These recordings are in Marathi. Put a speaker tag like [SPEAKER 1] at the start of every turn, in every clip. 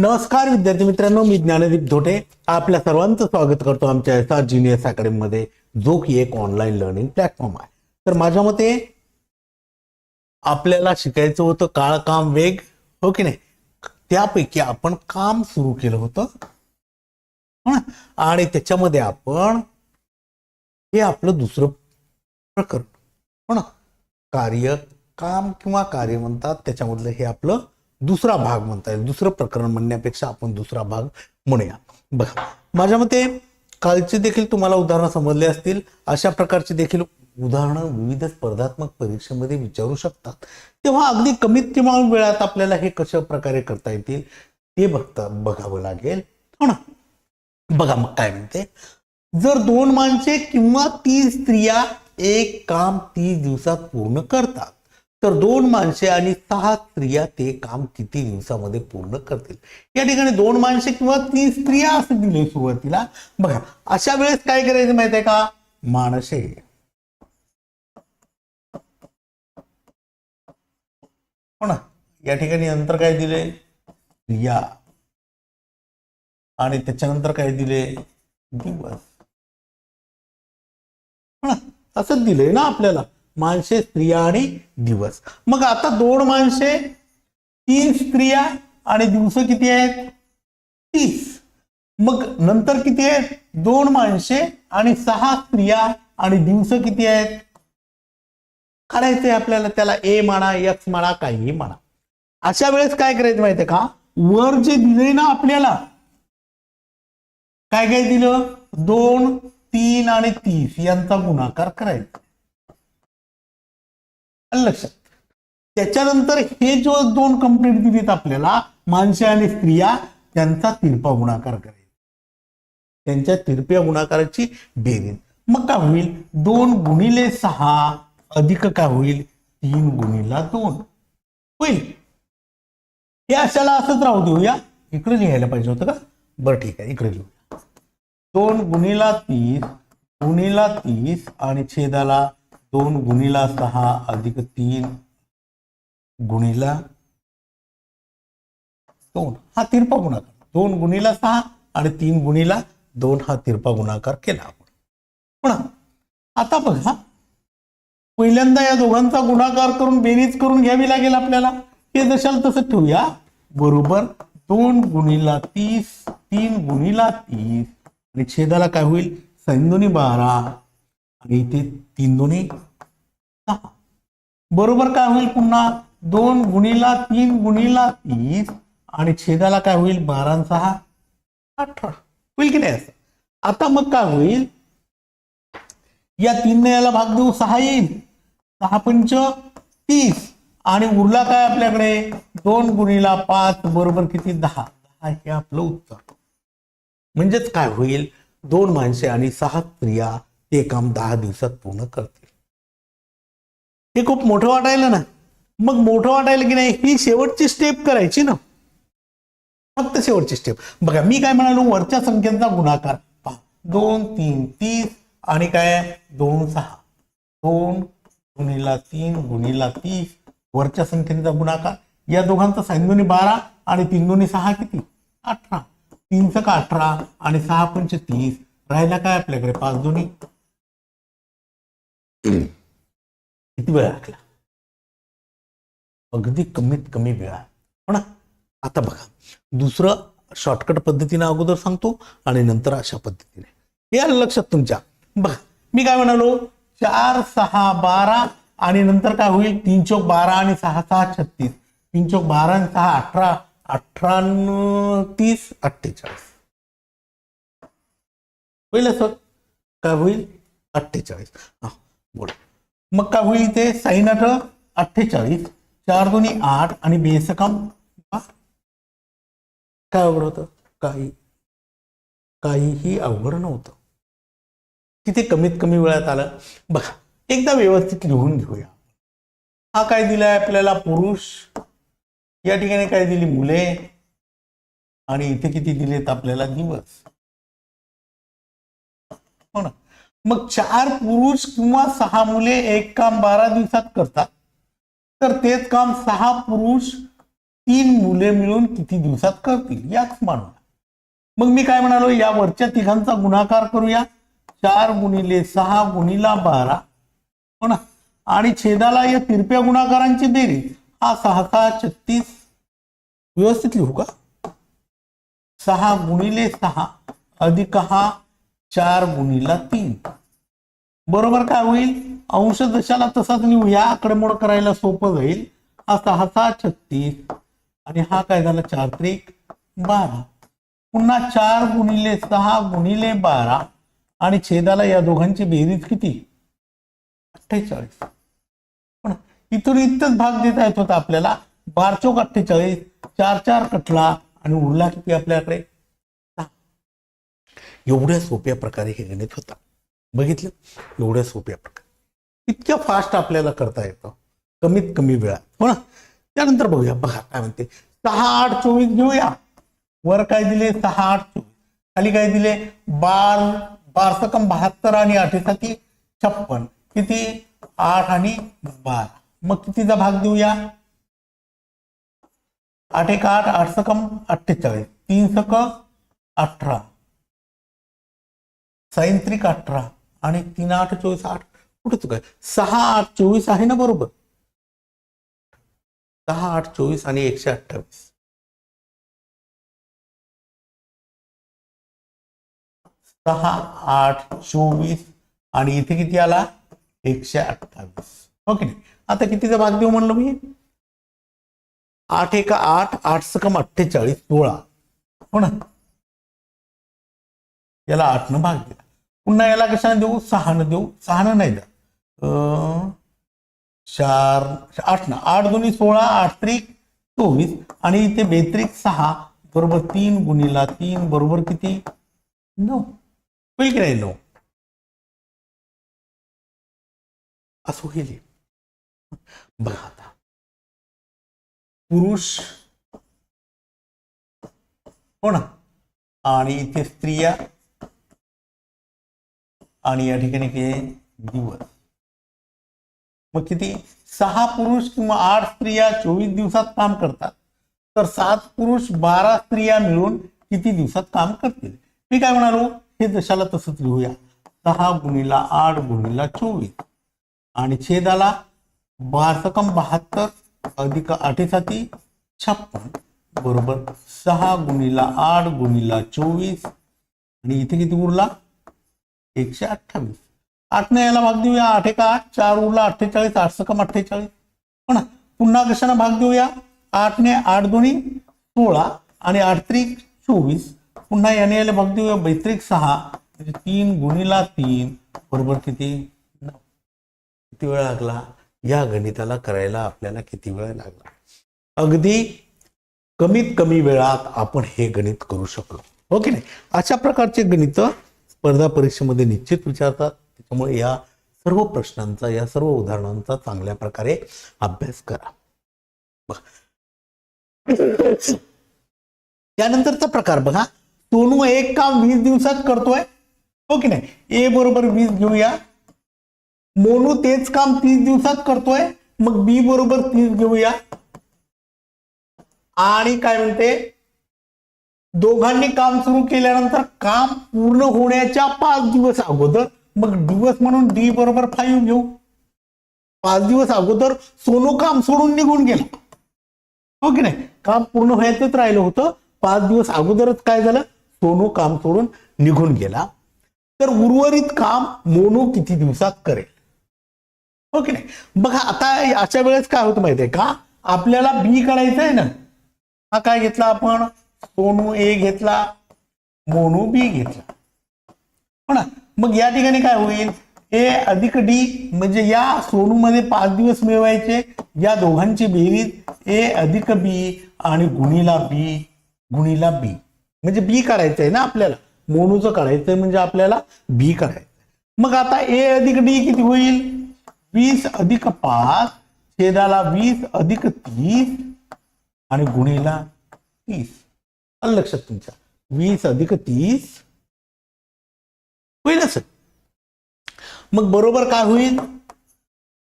[SPEAKER 1] नमस्कार विद्यार्थी मित्रांनो मी ज्ञानदीप धोटे. आपल्या सर्वांचं स्वागत करतो आमच्या एस आर ज्युनियर्स अकॅडमीमध्ये जो की एक ऑनलाईन लर्निंग प्लॅटफॉर्म आहे. तर माझ्या मते आपल्याला शिकायचं होतं काळ काम वेग हो की नाही? त्यापैकी आपण काम सुरू केलं होतं. आणि त्याच्यामध्ये आपण हे आपलं दुसरं प्रकरण हो ना? कार्य काम किंवा कार्य म्हणतात त्याच्यामधलं हे आपलं दुसरा भाग म्हणता येईल. दुसरं प्रकरण म्हणण्यापेक्षा आपण दुसरा भाग म्हणूया. बघा माझ्या मते कालचे देखील तुम्हाला उदाहरणं समजले असतील. अशा प्रकारची देखील उदाहरणं विविध स्पर्धात्मक परीक्षेमध्ये विचारू शकतात. तेव्हा अगदी कमीत किमान वेळात आपल्याला हे कशा प्रकारे करता येतील ते बघता बघावं लागेल. हो ना? बघा मग काय म्हणते. जर दोन माणसे किंवा तीन स्त्रिया एक काम तीस दिवसात पूर्ण करतात तर दोन माणसे आणि सहा स्त्रिया ते काम किती दिवसामध्ये पूर्ण करतील? या ठिकाणी दोन माणसे किंवा तीन स्त्रिया असं दिले सुरुवातीला. बघा अशा वेळेस काय करायचं माहिती आहे का? माणसे. हो ना? या ठिकाणी नंतर काय दिले स्त्रिया. आणि त्याच्यानंतर काय दिले दिवस. हो असंच दिलंय ना आपल्याला. माणसे स्त्रिया आणि दिवस. मग आता दोन माणसे तीन स्त्रिया आणि दिवस किती आहेत? तीस. मग नंतर किती आहेत? दोन माणसे आणि सहा स्त्रिया आणि दिवस किती आहेत? काढायचंय आपल्याला त्याला ए म्हणा एक्स म्हणा काहीही म्हणा. अशा वेळेस काय करायचं माहितीये का? वर जे दिले ना आपल्याला काय काय दिलं? दोन तीन आणि तीस यांचा गुणाकार करायचा. लक्षात. त्याच्यानंतर हे जो दोन कंप्लेंट दिलीत आपल्याला माणसे आणि स्त्रिया त्यांचा तिरपा गुणाकार करायचा त्यांच्या तिरप्या गुणाकाराची बेरीज. मग काय होईल? दोन गुणिले सहा अधिक काय होईल? तीन गुणिला दोन. होईल? हे अशाला असंच राहू देऊया. इकडे लिहायला पाहिजे होतं का? बरं ठीक आहे. इकडे लिहूया. दोन गुणिला तीस गुणिला तीस आणि छेदाला दोन गुणिला सहा अधिक तीन गुणिला दोन. हा तिरपा गुणाकार. दोन गुणिला सहा आणि तीन गुणिला दोन हा तिरपा गुणाकार केला आपण. पण आता बघा पहिल्यांदा या दोघांचा गुणाकार करून बेरीज करून घ्यावी लागेल आपल्याला. हे जशाल तसं ठेवूया. बरोबर दोन गुणिला तीस तीन गुणिला तीस. आणि छेदाला काय होईल? सैन बारा. आणि इथे तीन दोन्ही सहा बरोबर काय होईल पुन्हा? दोन गुणीला तीन गुणीला तीस आणि छेदाला काय होईल? बारा सहा अठरा. होईल की नाही असं? आता मग काय होईल? या तीन याला भाग देऊ सहा येईल. सहा पंच तीस. आणि उरला काय आपल्याकडे? दोन गुणीला पाच बरोबर किती? दहा. दहा हे आपलं उत्तर. म्हणजेच काय होईल? दोन माणसे आणि सहा स्त्रिया ते काम दहा दिवसात पूर्ण करतील. हे खूप मोठं वाटायला ना. मग मोठं वाटायला की नाही ही शेवटची स्टेप करायची ना. फक्त शेवटची स्टेप बघा मी काय म्हणालो वरच्या संख्येचा गुणाकार पहा. दोन तीन तीस आणि काय? दोन सहा. दोन गुणिला तीन गुणिला तीस. वरच्या संख्येचा गुणाकार. या दोघांचा सैन्योनी बारा आणि तीन दोन्ही सहा किती? अठरा. तीन सका अठरा आणि सहा पंच तीस? राहिला काय आपल्याकडे? पाच दोन्ही. किती वेळ लागला? अगदी कमीत कमी वेळा. हो पण आता बघा. दुसरं शॉर्टकट पद्धतीने अगोदर सांगतो आणि नंतर अशा पद्धतीने. हे आलं लक्षात तुमच्या. बघा. मी काय म्हणालो? चार सहा बारा आणि नंतर काय होईल? तीन चौक बारा आणि सहा सहा छत्तीस. तीन चौक बारा आणि सहा अठरा अठरा तीस अठ्ठेचाळीस. होईल असं काय होईल? अठ्ठेचाळीस. बोल. मग काय होईल ते साईन अठ अठ्ठेचाळीस चार दोन्ही आठ आणि बेसकाम काम काय अवघड होतं? काही काहीही अवघड नव्हतं. तिथे कमीत कमी वेळात आलं. बघा एकदा व्यवस्थित लिहून घेऊया. हा काय दिलाय आपल्याला? पुरुष. या ठिकाणी काय दिली? मुले. आणि इथे किती दिलेत आपल्याला? दिवस. हो ना? मग चार पुरुष किंवा सहा मुले एक काम बारा दिवसात करतात. तर तेच काम सहा पुरुष तीन मुले मिळून किती दिवसात करतील याच मानूया मग मी काय म्हणालो या वरच्या तिघांचा गुणाकार करूया. चार गुणिले सहा गुणिला बारा. हो ना आणि छेदाला या तिरप्या गुणाकारांची बेरीज हा सहा सहा छत्तीस. व्यवस्थित लिहू का? सहा गुणिले सहा अधिक हा चार गुणिला तीन. बरोबर काय होईल? अंश दशाला तसाच नेऊ या आकडेमोड करायला सोपं जाईल. हा सहा सहा छत्तीस आणि हा काय झाला? चार त्रिक बारा. पुन्हा चार गुणिले सहा गुणिले बारा आणि छेदाला या दोघांची बेरीज किती? अठ्ठेचाळीस. पण इथून इथंच भाग देता येत होता आपल्याला. बार चौक अठ्ठेचाळीस चार चार कटला आणि उरला किती आपल्याकडे? एवढ्या सोप्या प्रकारे हे गणित होतं. बघितलं? एवढ्या सोप्या प्रकार. इतक्या फास्ट आपल्याला करता येतं. कमीत कमी वेळात. हो ना? त्यानंतर बघूया. बघा काय म्हणते? सहा आठ चोवीस घेऊया. वर काय दिले? सहा आठ चोवीस. खाली काय दिले? बार बार सकम बहात्तर आणि आठेसाठी छप्पन. किती? आठ आणि बारा. मग कितीचा भाग देऊया? आठ एक आठ आठ सकम अठ्ठेचाळीस. तीन सक अठरा. सायंत्रिक अठरा. आणि तीन आठ चोवीस आठ कुठे चुक आहे सहा आठ चोवीस आहे ना बरोबर? सहा आठ चोवीस आणि एकशे अठ्ठावीस. सहा आठ चोवीस आणि इथे किती आला? एकशे अठ्ठावीस. हो ओके नाही? आता कितीचा भाग देऊ म्हणलं मी? आठ एका आठ आठ सकम अठ्ठेचाळीस सोळा. हो ना? याला आठनं भाग दिला. पुन्हा याला कशाने देऊ? सहानं देऊ. सहानं नाही द्या. अं, चार आठ ना आठ दोन्ही सोळा आठ त्रिक चोवीस. आणि इथे बेत्रिक सहा. बरोबर तीन गुणिला तीन बरोबर किती? नऊ. होईल की नाही नऊ? असं होईल. बघा आता. पुरुष हो ना आणि इथे स्त्रिया आणि या ठिकाणी किती दिवस मग किती? सहा पुरुष किंवा आठ स्त्रिया चोवीस दिवसात काम करतात. तर सात पुरुष बारा स्त्रिया मिळून किती दिवसात काम करतील? मी काय म्हणालो? हे जशाला तसंच लिहूया. सहा गुणीला आठ गुणीला चोवीस. आणि छेदाला बासकम बहात्तर अधिक अठेसाठी छप्पन. बरोबर? सहा गुणीला आठ गुणीला चोवीस. आणि इथे किती उरला एकशे अठ्ठावीस. आठने याला भाग देऊया आठ एका आठ चार उरला अठ्ठेचाळीस आठ सकम अठ्ठेचाळीस. पण पुन्हा कशाने भाग देऊया? आठने आठ दोन्ही सोळा आणि आठ त्रिक चोवीस. पुन्हा याने याला भाग देऊया बैत्रिक सहा म्हणजे तीन गुणीला तीन बरोबर किती? किती वेळ लागला? या गणिताला करायला आपल्याला किती वेळ लागला? अगदी कमीत कमी वेळात आपण हे गणित करू शकलो. हो की नाही? अशा प्रकारचे गणित स्पर्धा परीक्षेमध्ये निश्चित विचारतात. त्याच्यामुळे या सर्व प्रश्नांचा या सर्व उदाहरणांचा चांगल्या प्रकारे अभ्यास करा. त्यानंतरचा प्रकार बघा. सोनू एक काम वीस दिवसात करतोय? हो की नाही? ए बरोबर वीस घेऊया. मोनू तेच काम तीस दिवसात करतोय. मग बी बरोबर तीस घेऊया. आणि काय म्हणते? दोघांनी काम सुरू केल्यानंतर काम पूर्ण होण्याच्या पाच दिवस अगोदर मग दिवस म्हणून डी बरोबर फाईव्ह घेऊ. पाच दिवस अगोदर सोनू काम सोडून निघून गेला. हो की नाही? काम पूर्ण व्हायचंच राहिलं होतं. पाच दिवस अगोदरच काय झालं? सोनू काम सोडून निघून गेला. तर उर्वरित काम मोनू किती दिवसात करेल? हो की नाही? बघा आता अशा वेळेस काय होतं माहितीये का? आपल्याला बी काढायचं आहे ना. हा काय घेतला आपण? सोनू ए घेतला मोनू बी घेतला. हो ना? मग या ठिकाणी काय होईल? ए अधिक डी म्हणजे या सोनू मध्ये पाच दिवस मिळवायचे या दोघांची बेरीज ए अधिक बी आणि गुणीला बी गुणीला बी. म्हणजे बी काढायचं आहे ना आपल्याला? मोनूचं काढायचंय म्हणजे आपल्याला बी काढायचं मग आता ए अधिक डी किती होईल? वीस अधिक पाच छेदाला वीस अधिक तीस आणि गुणीला तीस. आलं लक्षात तुमच्या. वीस अधिक तीस होईल असं. मग बरोबर काय होईल?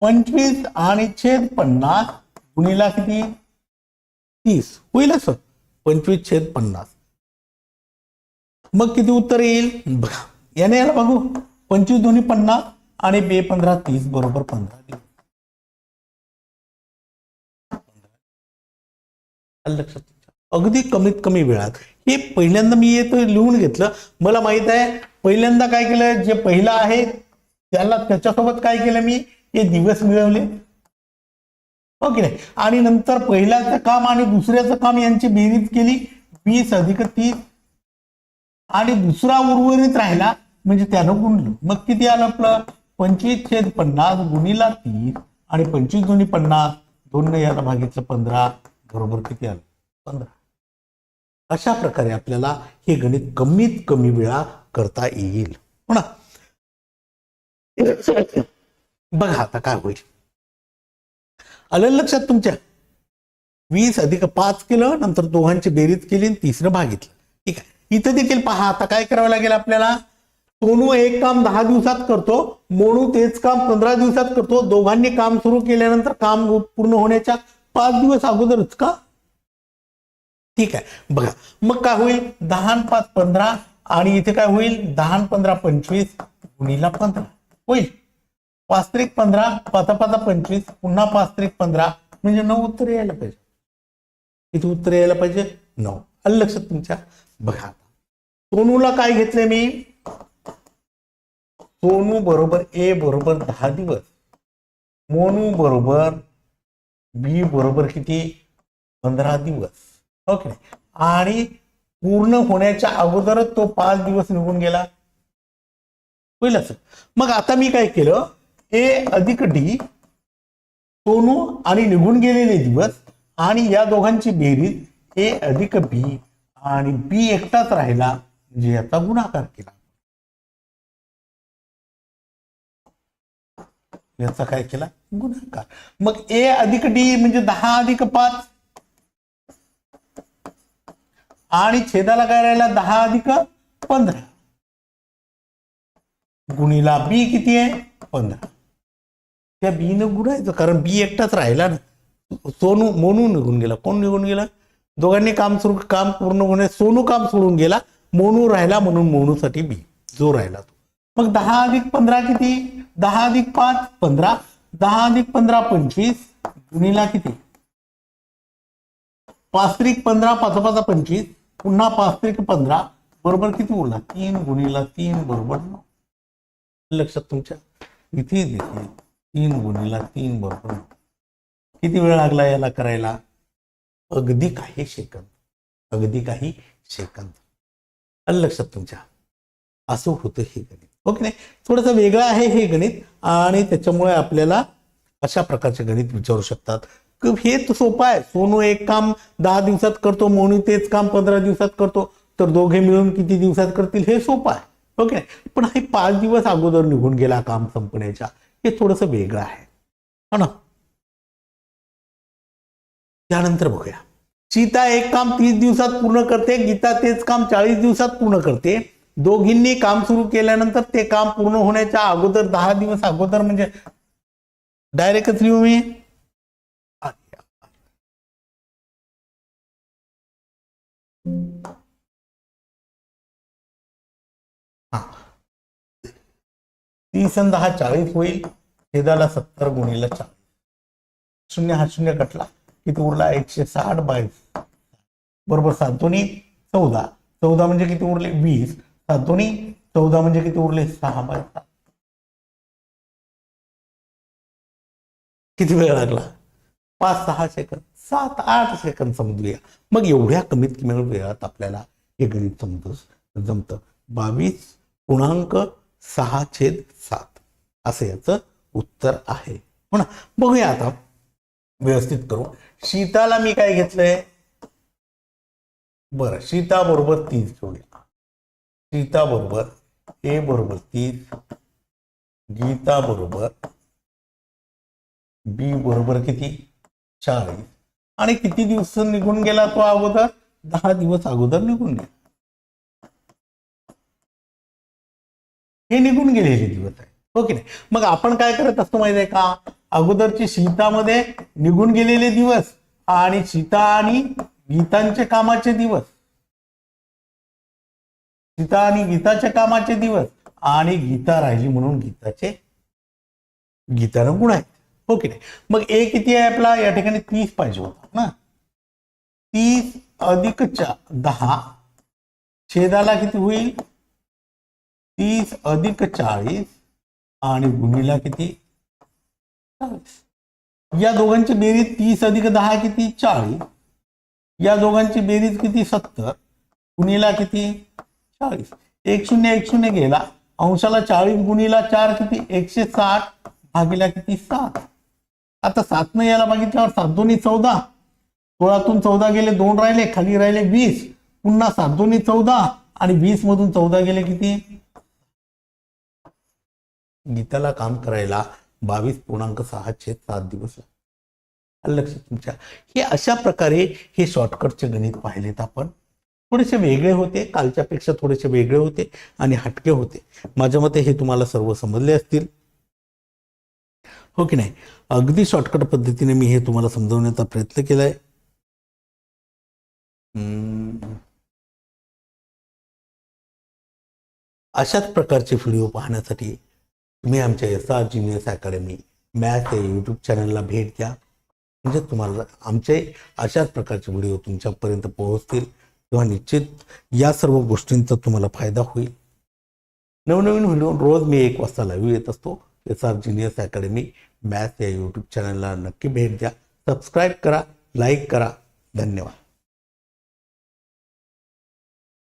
[SPEAKER 1] पंचवीस आणि छेद पन्नास गुणीला किती? तीस. होईल असं. पंचवीस छेद पन्नास. मग किती उत्तर येईल? बघा याने याला बघू. पंचवीस दोन्ही पन्नास आणि बे पंधरा तीस बरोबर पंधरा लक्षात? अगदी कमीत कमी वेळात. हे पहिल्यांदा मी येतो लिहून घेतलं. मला माहीत आहे पहिल्यांदा काय केलं जे पहिला आहे त्याला त्याच्यासोबत काय केलं मी? हे दिवस मिळवले. हो ओके नाही? आणि नंतर पहिल्याचं काम आणि दुसऱ्याचं काम यांची बेरीज केली. वीस अधिक तीस. आणि दुसरा उर्वरित राहिला म्हणजे त्यानं गुणलं. मग किती आलं आपलं? पंचवीस छेद पन्नास गुणीला तीस. आणि पंचवीस दोन्ही पन्नास दोन याला भागीचं पंधरा. बरोबर किती आलं? पंधरा. अशा प्रकारे आपल्याला हे गणित कमीत कमी वेळा करता येईल. हो ना? बघा आता काय होईल. आलं लक्षात तुमच्या? वीस अधिक पाच केलं नंतर दोघांची बेरीज केली आणि तिसरं भागितलं. ठीक आहे. इथं देखील पहा आता काय करावं लागेल आपल्याला? सोनू एक काम दहा दिवसात करतो मोनू तेच काम पंधरा दिवसात करतो. दोघांनी काम सुरू केल्यानंतर काम पूर्ण होण्याच्या पाच दिवस अगोदरच का? ठीक आहे. बघा मग काय होईल? दहा पाच पंधरा आणि इथे काय होईल? दहा पंधरा पंचवीस गुणीला पंधरा. होईल? पाच त्रिक पंधरा पाचा पाचा पंचवीस पुन्हा पाच त्रिक पंधरा म्हणजे नऊ उत्तर यायला पाहिजे. इथे उत्तर यायला पाहिजे? नऊ. आलं लक्षात तुमच्या? बघा आता. सोनूला काय घेतले मी? सोनू बरोबर ए बरोबर दहा दिवस. मोनू बरोबर बी बरोबर किती? पंधरा दिवस. ओके आणि पूर्ण होण्याच्या अगोदरच तो पाच दिवस निघून गेला. होईल असं मग आता मी काय केलं? ए अधिक डी सोनू आणि निघून गेलेले दिवस आणि या दोघांची बेरीज ए अधिक बी आणि बी एकटाच राहिला म्हणजे याचा गुणाकार केला. याचा काय केला? गुणाकार. मग ए अधिक डी म्हणजे दहा अधिक पाच? आणि छेदाला काय राहिला? दहा अधिक पंधरा. गुणीला बी किती आहे? पंधरा. त्या बी न गुणायचं कारण बी एकटाच राहिला ना. सोनू मोनू निघून गेला. कोण निघून गेला? दोघांनी काम सुरू काम पूर्ण होणे सोनू काम सोडून गेला. मोनू राहिला म्हणून मोनूसाठी बी जो राहिला तो. मग दहा अधिक पंधरा किती? दहा अधिक पाच पंधरा. दहा अधिक पंधरा पंचवीस. गुणीला किती? पाच त्रिक पंधरा पाच पाच पंचवीस. पुन्हा पाच ते पंधरा बरोबर किती उरला तीन गुणीला तीन बरोबर नऊ. लक्षात तुमच्या? इथे देखील तीन गुणीला तीन बरोबर नऊ. किती वेळ लागला याला करायला? अगदी काही सेकंद. अगदी काही सेकंद. आलं लक्षात तुमच्या? असं होतं हे गणित. हो ओके नाही? थोडंसं वेगळं आहे हे गणित आणि त्याच्यामुळे आपल्याला अशा प्रकारचे गणित विचारू शकतात. हे तर सोपं आहे. सोनू एक काम दहा दिवसात करतो मोनू तेच काम पंधरा दिवसात करतो तर दोघे मिळून किती दिवसात करतील हे सोपं आहे. ओके? पण हे पाच दिवस अगोदर निघून गेला काम संपण्याच्या. हे थोडंसं वेगळं आहे. हो ना? त्यानंतर बघूया. सीता एक काम तीस दिवसात पूर्ण करते गीता तेच काम चाळीस दिवसात पूर्ण करते. दोघींनी काम सुरू केल्यानंतर ते काम पूर्ण होण्याच्या अगोदर दहा दिवस अगोदर म्हणजे डायरेक्टच लिहू मी. तीस आणि दहा चाळीस होईल छेदाला सत्तर गुणीला चाळीस. शून्य हा शून्य कटला किती उरला? एकशे साठ बाय बरोबर सातोनी चौदा. चौदा म्हणजे किती उरले? वीस. सातोनी चौदा म्हणजे किती उरले? सहा बाय सात. किती वेळ लागला? पाच सहा सेकंद. सात आठ सेकंद समजूया. मग एवढ्या कमीत कमी वेळात आपल्याला हे गणित समजू जमतं. बावीस पूर्णांक सहा छेद सात. असं याचं उत्तर आहे. हो ना? बघूया आता. व्यवस्थित करू शीताला मी काय घेतलंय? बरं सीता बरोबर तीस जोड्या सीता बरोबर ए बरोबर तीस गीता बरोबर बी बरोबर किती? चाळीस. आणि किती दिवस निघून गेला तो अगोदर? दहा दिवस अगोदर निघून गेला. हे निघून गेलेले दिवस आहे हो की नाही? मग आपण काय करत असतो माहिती आहे का? अगोदरची शीतामध्ये निघून गेलेले दिवस आणि सीता आणि गीतांचे कामाचे दिवस. सीता आणि गीताच्या कामाचे दिवस आणि गीता राहिली म्हणून गीताचे गीतानं गुण आहेत. हो की नाही? मग ए किती आहे आपला? या ठिकाणी तीस पाहिजे होता ना? तीस अधिक दहा छेदाला किती होईल? तीस अधिक चाळीस आणि गुणीला किती? चाळीस. या दोघांची बेरीज तीस अधिक दहा किती? चाळीस. या दोघांची बेरीज किती? सत्तर. गुणीला किती? चाळीस. एक शून्य एक शून्य गेला. अंशाला चाळीस गुणीला चार किती? एकशे साठ भागीला किती? सात. आता सात न याला बघितल्यावर सात दोन्ही चौदा. सोळातून चौदा गेले दोन राहिले खाली राहिले वीस. पुन्हा सात दोन्ही चौदा. आणि वीस मधून चौदा गेले किती? गीताला काम करायला बावीस पूर्णांक सहाशे सात दिवस लक्ष तुमच्या? हे अशा प्रकारे हे शॉर्टकटचे गणित पाहिलेत आपण. थोडेसे वेगळे होते कालच्या पेक्षा थोडेसे वेगळे होते आणि हटके होते. माझ्या मते हे तुम्हाला सर्व समजले असतील. हो की नाही? अगदी शॉर्टकट पद्धतीने मी हे तुम्हाला समजवण्याचा प्रयत्न केलाय. आहे अशाच प्रकारचे व्हिडिओ पाहण्यासाठी तुम्ही आमच्या S R genius academy math या यूट्यूब चॅनलला भेट द्या. म्हणजे तुम्हाला आमचे अशाच प्रकारचे व्हिडिओ तुमच्यापर्यंत पोहोचतील किंवा निश्चित या सर्व गोष्टींचा तुम्हाला फायदा होईल. नवनवीन व्हिडिओ रोज मी एक वाजता लाईव्ह येत असतो. S R genius academy math या यूट्यूब चॅनलला नक्की भेट द्या. सबस्क्राईब करा लाईक करा. धन्यवाद.